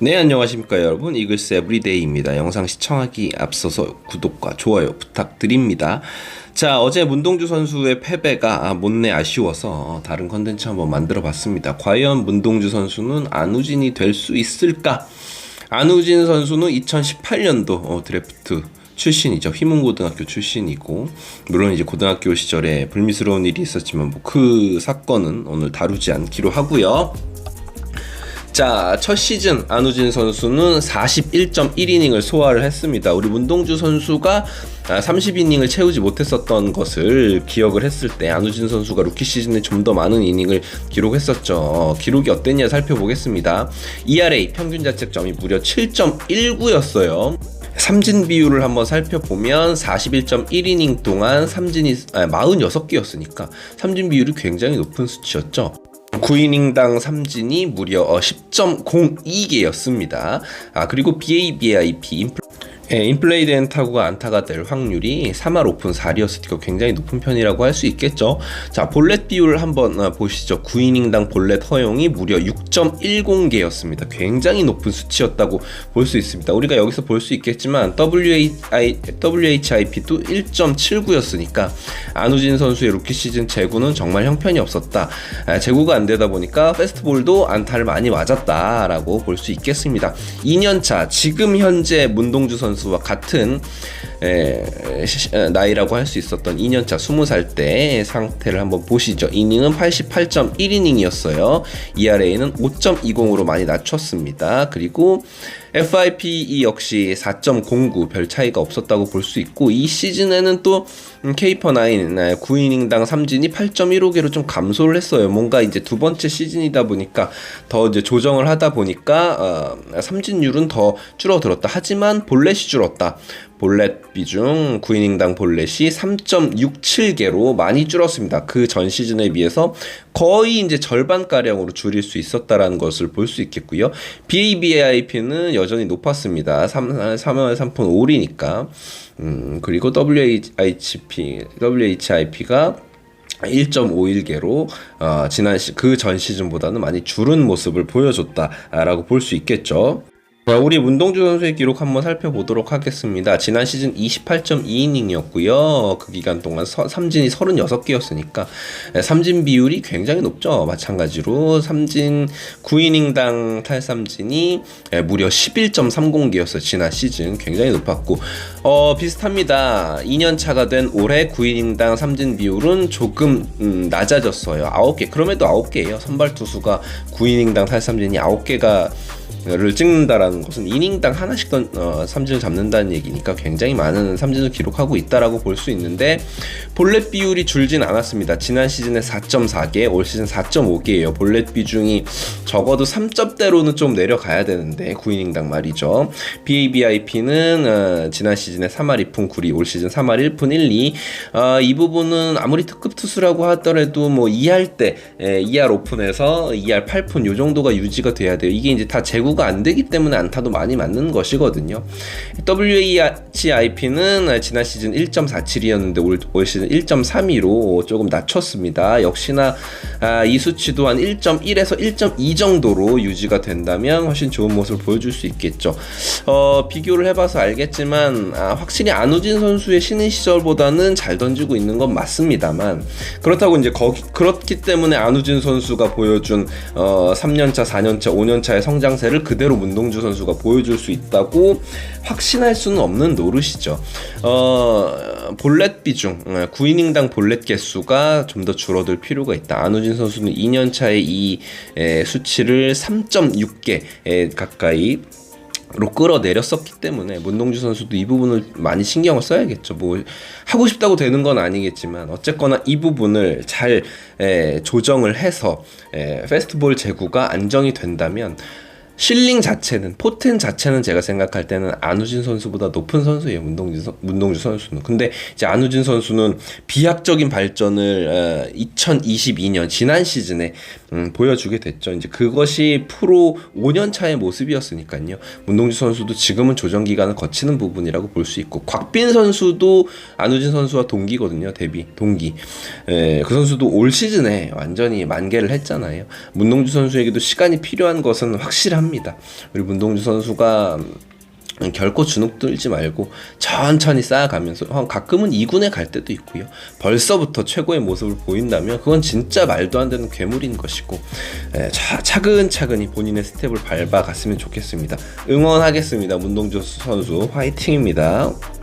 네 안녕하십니까 여러분. 이글스 에브리데이입니다. 영상 시청하기 앞서서 구독과 좋아요 부탁드립니다. 자 어제 문동주 선수의 패배가 아, 못내 아쉬워서 다른 컨텐츠 한번 만들어 봤습니다. 과연 문동주 선수는 안우진이 될 수 있을까? 안우진 선수는 2018년도 어, 드래프트 출신이죠. 휘문고등학교 출신이고 물론 이제 고등학교 시절에 불미스러운 일이 있었지만 뭐 그 사건은 오늘 다루지 않기로 하고요. 자, 첫 시즌 안우진 선수는 41.1이닝을 소화를 했습니다. 우리 문동주 선수가 30이닝을 채우지 못했었던 것을 기억을 했을 때 안우진 선수가 루키 시즌에 좀 더 많은 이닝을 기록했었죠. 기록이 어땠냐 살펴보겠습니다. ERA 평균 자책점이 무려 7.19였어요. 삼진 비율을 한번 살펴보면 41.1이닝 동안 삼진이 아, 46개였으니까 삼진 비율이 굉장히 높은 수치였죠. 9이닝당 삼진이 무려 10.02개였습니다. 아 그리고 BABIP 인플 예, 인플레이된 타구가 안타가 될 확률이 3할 오픈 4리어스티가 굉장히 높은 편이라고 할 수 있겠죠. 자, 볼렛 비율 한번 어, 보시죠. 9이닝당 볼렛 허용이 무려 6.10개였습니다. 굉장히 높은 수치였다고 볼 수 있습니다. 우리가 여기서 볼 수 있겠지만 WHI, WHIP도 1.79였으니까 안우진 선수의 루키 시즌 제구는 정말 형편이 없었다. 아, 제구가 안 되다 보니까 페스트볼도 안타를 많이 맞았다라고 볼 수 있겠습니다. 2년차 지금 현재 문동주 선수 선수와 같은 에, 시, 에, 나이라고 할 수 있었던 2년차 20살 때 상태를 한번 보시죠. 이닝은 88.1이닝이었어요. ERA는 5.20으로 많이 낮췄습니다. 그리고 FIPE 역시 4.09 별 차이가 없었다고 볼 수 있고 이 시즌에는 또 케이퍼 9 9이닝당 삼진이 8.15개로 좀 감소를 했어요. 뭔가 이제 두 번째 시즌이다 보니까 더 이제 조정을 하다 보니까 어, 삼진율은 더 줄어들었다. 하지만 볼넷이 줄었다. 볼넷 비중 9이닝당 볼넷이 3.67개로 많이 줄었습니다. 그 전 시즌에 비해서 거의 이제 절반 가량으로 줄일 수 있었다라는 것을 볼 수 있겠고요. BABIP는 여전히 높았습니다. 3, 3월 3푼 5리니까. 음, 그리고 WHIP, WHIP가 1.51개로 어, 지난 시, 그 전 시즌보다는 많이 줄은 모습을 보여줬다라고 볼 수 있겠죠. 우리 문동주 선수의 기록 한번 살펴보도록 하겠습니다. 지난 시즌 28.2이닝이었고요. 그 기간 동안 서, 삼진이 36개였으니까 삼진 비율이 굉장히 높죠. 마찬가지로 삼진 9이닝당 탈삼진이 무려 11.30개였어요. 지난 시즌 굉장히 높았고 어, 비슷합니다. 2년 차가 된 올해 9이닝당 삼진 비율은 조금 음, 낮아졌어요. 9개. 그럼에도 9개예요. 선발 투수가 9이닝당 탈삼진이 9개가 를 찍는다라는 것은 이닝당 하나씩 던, 어, 삼진을 잡는다는 얘기니까 굉장히 많은 삼진을 기록하고 있다라고 볼 수 있는데 볼넷 비율이 줄진 않았습니다. 지난 시즌에 4.4개, 올 시즌 4.5개예요. 볼넷 비중이 적어도 3점대로는 좀 내려가야 되는데 9이닝당 말이죠. BABIP는 어, 지난 시즌에 3할 2푼 9리, 올 시즌 3할 1푼 1리. 어, 이 부분은 아무리 특급 투수라고 하더라도 뭐 2할 때 에, 2할 오픈에서 2할 8푼 요 정도가 유지가 돼야 돼요. 이게 이제 다 제 구가 안 되기 때문에 안타도 많이 맞는 것이거든요. WHIP는 지난 시즌 1.47이었는데 올, 올 시즌 1.32로 조금 낮췄습니다. 역시나 아, 이 수치도 한 1.1에서 1.2 정도로 유지가 된다면 훨씬 좋은 모습을 보여줄 수 있겠죠. 어, 비교를 해봐서 알겠지만 아, 확실히 안우진 선수의 신인 시절보다는 잘 던지고 있는 건 맞습니다만 그렇다고 이제 거기, 그렇기 때문에 안우진 선수가 보여준 어, 3년차, 4년차, 5년차의 성장세를 그대로 문동주 선수가 보여줄 수 있다고 확신할 수는 없는 노릇이죠. 어, 볼넷 비중, 9이닝당 볼넷 개수가 좀 더 줄어들 필요가 있다. 안우진 선수는 2년 차에 이 에, 수치를 3.6개 에, 가까이 로 끌어내렸었기 때문에 문동주 선수도 이 부분을 많이 신경을 써야겠죠. 뭐 하고 싶다고 되는 건 아니겠지만 어쨌거나 이 부분을 잘 에, 조정을 해서 에, 페스트볼 제구가 안정이 된다면 실링 자체는 포텐 자체는 제가 생각할 때는 안우진 선수보다 높은 선수예요 문동주, 선, 문동주 선수는. 근데 이제 안우진 선수는 비약적인 발전을 어, 2022년 지난 시즌에 음, 보여주게 됐죠. 이제 그것이 프로 5년 차의 모습이었으니까요. 문동주 선수도 지금은 조정 기간을 거치는 부분이라고 볼 수 있고 곽빈 선수도 안우진 선수와 동기거든요. 데뷔 동기. 에, 그 선수도 올 시즌에 완전히 만개를 했잖아요. 문동주 선수에게도 시간이 필요한 것은 확실합니다. 우리 문동주 선수가 음, 결코 주눅 들지 말고 천천히 쌓아가면서 어, 가끔은 2군에 갈 때도 있고요. 벌써부터 최고의 모습을 보인다면 그건 진짜 말도 안 되는 괴물인 것이고 에, 차, 차근차근히 본인의 스텝을 밟아갔으면 좋겠습니다. 응원하겠습니다. 문동주 선수 화이팅입니다.